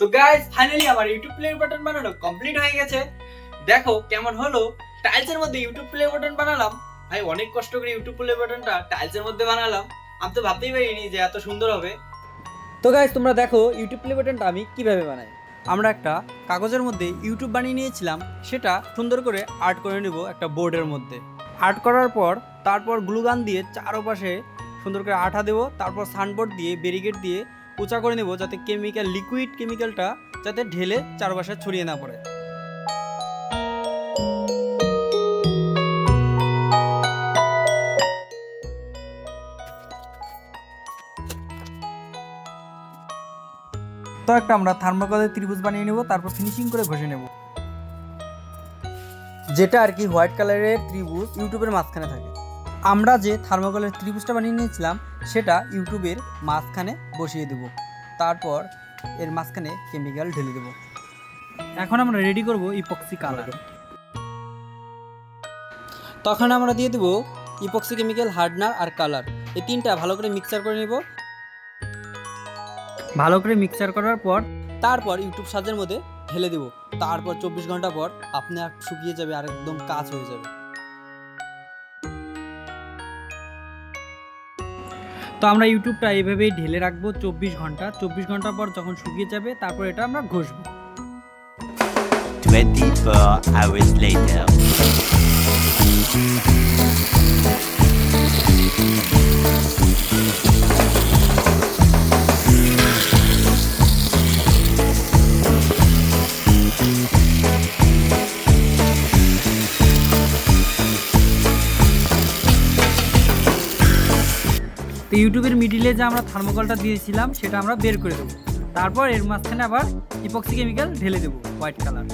তো guys finally আমার YouTube play button বানানো কমপ্লিট হয়ে গেছে। দেখো কেমন হলো। টাইলসের মধ্যে ইউটিউব প্লে বাটন বানালাম। ভাই অনেক কষ্ট করে ইউটিউব প্লে বাটনটা টাইলসের মধ্যে বানালাম। আমি তো ভাবতেই পারিনি যে এত সুন্দর হবে। তো গাইস তোমরা দেখো ইউটিউব প্লে বাটনটা আমি কীভাবে বানাই। আমরা একটা কাগজের মধ্যে ইউটিউব বানিয়ে নিয়েছিলাম। সেটা সুন্দর করে আর্ট করে নেব একটা বোর্ডের মধ্যে। আর্ট করার পর তারপর গ্লুগান দিয়ে চারপাশে সুন্দর করে আঠা দেবো। তারপর সানবোর্ড দিয়ে ব্যারিকেড দিয়ে উঁচা করে নেব যাতে কেমিক্যাল লিকুইড কেমিক্যালটা যাতে ঢেলে চারপাশে ছড়িয়ে না পড়ে। তো একটা আমরা থার্মোকলের ত্রিভুজ বানিয়ে নেব, তারপর ফিনিশিং করে ঘষে নেব। যেটা আর কি হোয়াইট কালারের ত্রিভুজ ইউটিউবের মাঝখানে থাকে। আমরা যে থার্মোকলের ত্রিভুজটা বানিয়ে নিয়েছিলাম সেটা ইউটিউবের মাঝখানে বসিয়ে দেব। তারপর এর মাঝখানে কেমিক্যাল ঢেলে দেব। এখন আমরা রেডি করব ইপক্সি কালার তখন আমরা দিয়ে দেব ইপক্সি কেমিক্যাল হার্ডনার আর কালার এই তিনটা ভালো করে মিক্সচার করে নেব। ভালো করে মিক্সচার করার পর তারপর ইউটিউব সাজের মধ্যে ঢেলে দেব। তারপর চব্বিশ ঘণ্টা পর আপনি শুকিয়ে যাবে আর একদম কাজ হয়ে যাবে। তো আমরা ইউটিউবটা এইভাবেই ঢেলে রাখব চব্বিশ ঘণ্টা চব্বিশ ঘণ্টা পর যখন শুকিয়ে যাবে, তারপর এটা আমরা ঘষবো 24 hours later. তো ইউটিউবের মিডিলে যে আমরা থার্মোকলটা দিয়েছিলাম, সেটা আমরা বের করে দেবো। তারপর এর মাঝখানে আবার ইপক্সি কেমিক্যাল ঢেলে দেবো হোয়াইট কালার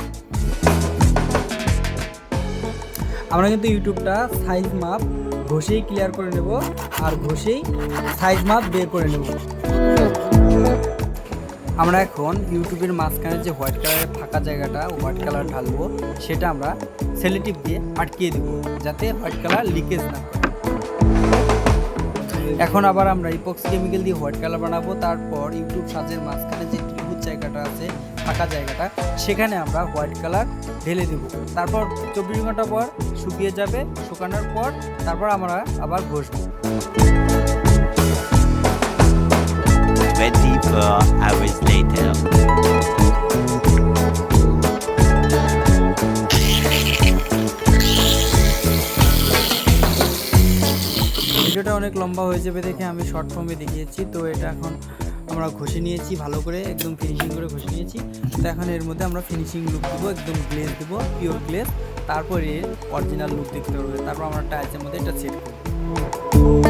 আমরা কিন্তু ইউটিউবটা সাইজ মাপ ঘষেই ক্লিয়ার করে নেব আর ঘষেই সাইজ মাপ বের করে নেব। আমরা এখন ইউটিউবের মাঝখানে যে হোয়াইট কালারের ফাঁকা জায়গাটা হোয়াইট কালার ঢালবো, সেটা আমরা সেলেটিভ দিয়ে আটকিয়ে দেবো, যাতে হোয়াইট কালার লিকেজ না করে। এখন আবার আমরা ইপক্স কেমিক্যাল দিয়ে হোয়াইট কালার বানাবো, তারপর ইউটিউব সাজের মাঝখানে যে ত্রিভুজ জায়গাটা আছে, ফাঁকা জায়গাটা, সেখানে আমরা হোয়াইট কালার ঢেলে দেবো তারপর চব্বিশ ঘণ্টা পর শুকিয়ে যাবে, শুকানোর পর তারপর আমরা আবার ঘষবো 24 hours later. ভিডিওটা অনেক লম্বা হয়ে যাবে দেখে আমি শর্ট ফর্মে দেখিয়েছি। তো এটা এখন আমরা ঘষে নিয়েছি ভালো করে, একদম ফিনিশিং করে ঘষে নিয়েছি। তো এখন এর মধ্যে আমরা ফিনিশিং লুক দেবো, একদম গ্লেস দেবো পিওর গ্লেস তারপরে অরিজিনাল লুক দেখতে পারবে তারপর আমরা টাইলসের মধ্যে এটা সেট করব।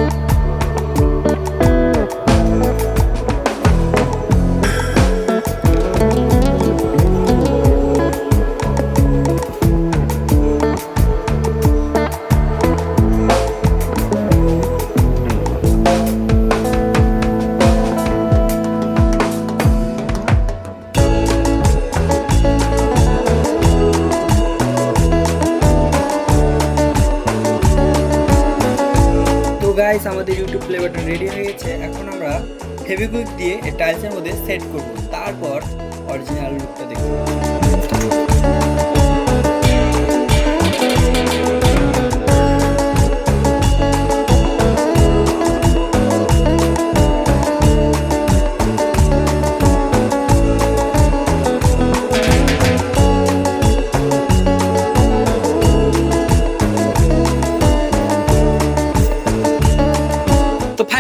গাইস আমাদের ইউটিউব বাটন রেডি হয়ে গেছে। এখন আমরা ফেভিকুইক দিয়ে এই টাইলসের মধ্যে সেট করব। তারপর অরিজিনাল লুকটা দেখব।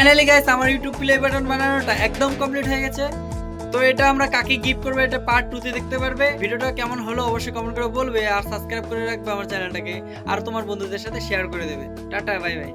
ফাইনালি গাইস আমার ইউটিউব প্লে বাটন বানানোটা একদম কমপ্লিট হয়ে গেছে। তো এটা আমরা কাকে গিফট করব এটা পার্ট টু তে দেখতে পারবে। ভিডিওটা কেমন হলো অবশ্যই কমেন্ট করে বলবে আর সাবস্ক্রাইব করে রাখবে আমার চ্যানেলটাকে আর তোমার বন্ধুদের সাথে শেয়ার করে দেবে। Tata bye bye